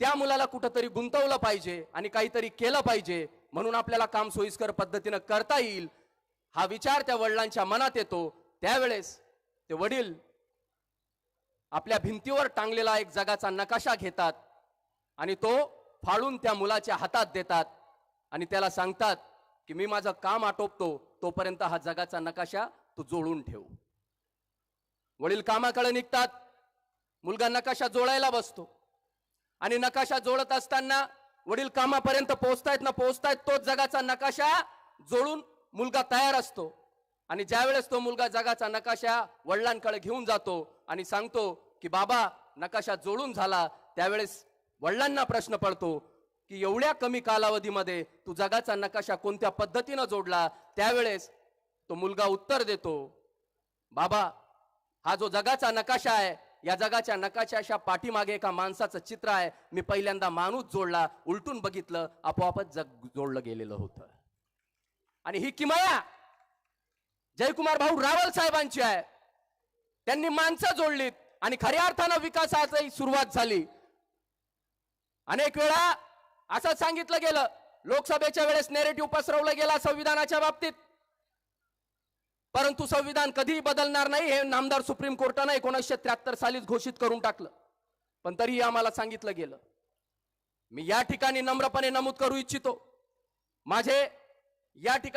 त्या मुलाला कुठंतरी गुंतवलं पाहिजे आणि काहीतरी केलं पाहिजे म्हणून आपल्याला काम सोयीस्कर पद्धतीनं करता येईल. हा विचार त्या वडिलांच्या मनात येतो. त्यावेळेस ते वडील आपल्या भिंतीवर टांगलेला एक जगाचा नकाशा घेतात आणि तो फाडून त्या मुलाच्या हातात देतात आणि त्याला सांगतात की मी माझं काम आटोपतो तोपर्यंत हा जगाचा नकाशा तू जोडून ठेव. वडील कामाकडे निघतात. मुलगा नकाशा जोडायला बसतो. आणि नकाशा जोडत असताना वडील कामापर्यंत पोहोचतायत ना पोहोचतायत तोच जगाचा नकाशा जोडून मुलगा तयार असतो. आणि ज्यावेळेस तो मुलगा जगाचा नकाशा वडिलांकडे घेऊन जातो आणि सांगतो की बाबा नकाशा जोडून झाला त्यावेळेस वडिलांना प्रश्न पडतो की एवढ्या कमी कालावधीमध्ये तू जगाचा नकाशा कोणत्या पद्धतीनं जोडला? त्यावेळेस तो मुलगा उत्तर देतो बाबा हा जो जगाचा नकाशा आहे या जगाच्या नकाशाच्या पाठीमागे एका माणसाचं चित्र आहे. मी पहिल्यांदा माणूस जोडला उलटून बघितलं आपोआपच जग जोडलं गेलेलं होतं. आणि ही किमया जयकुमार भाऊ रावल साहेबांची आहे. त्यांनी माणसं जोडलीत आणि खऱ्या अर्थानं विकासाची सुरुवात झाली. अनेक वेळा असं सांगितलं गेलं लोकसभेच्या वेळेस नेरेटिव्ह पसरवलं गेला संविधानाच्या बाबतीत. परंतु संविधान कधीही बदलणार नाही हे नामदार सुप्रीम कोर्टानं एकोणीसशे त्र्याहत्तर सालीच घोषित करून टाकलं. पण तरीही आम्हाला सांगितलं गेलं. मी या ठिकाणी नम्रपणे नमूद करू इच्छितो. माझे या ठिकाणी